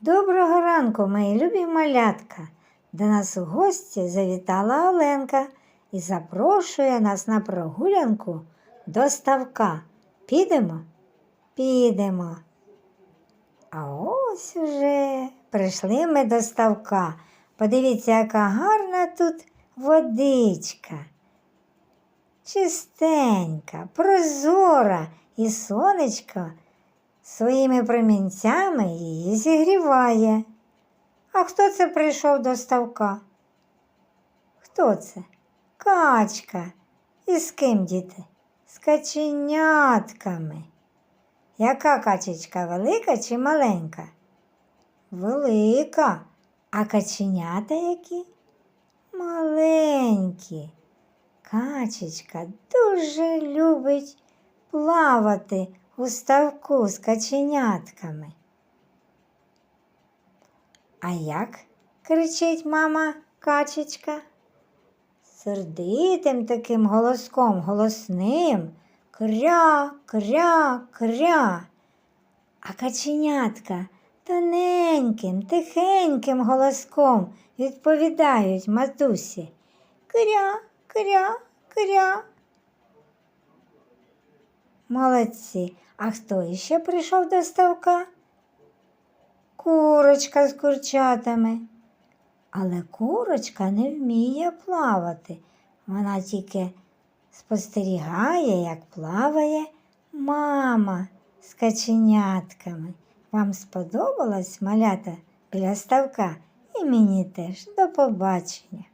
Доброго ранку, мої любі малятка. До нас у гості завітала Оленка і запрошує нас на прогулянку до ставка. Підемо? Підемо. А ось уже прийшли ми до ставка. Подивіться, яка гарна тут водичка. Чистенька, прозора і сонечко своїми промінцями її зігріває. А хто це прийшов до ставка? Хто це? Качка. І з ким діти? З каченятками. Яка качечка велика чи маленька? Велика. А каченята які? Маленькі. Качечка дуже любить плавати у ставку з каченятками. А як кричить мама качечка? Сердитим таким голоском, голосним. Кря, кря, кря. А каченятка тоненьким, тихеньким голоском відповідають матусі. Кря, кря, кря. Молодці. А хто іще прийшов до ставка? Курочка з курчатами. Але курочка не вміє плавати. Вона тільки спостерігає, як плаває мама з каченятками. Вам сподобалось малята біля ставка? І мені теж. До побачення.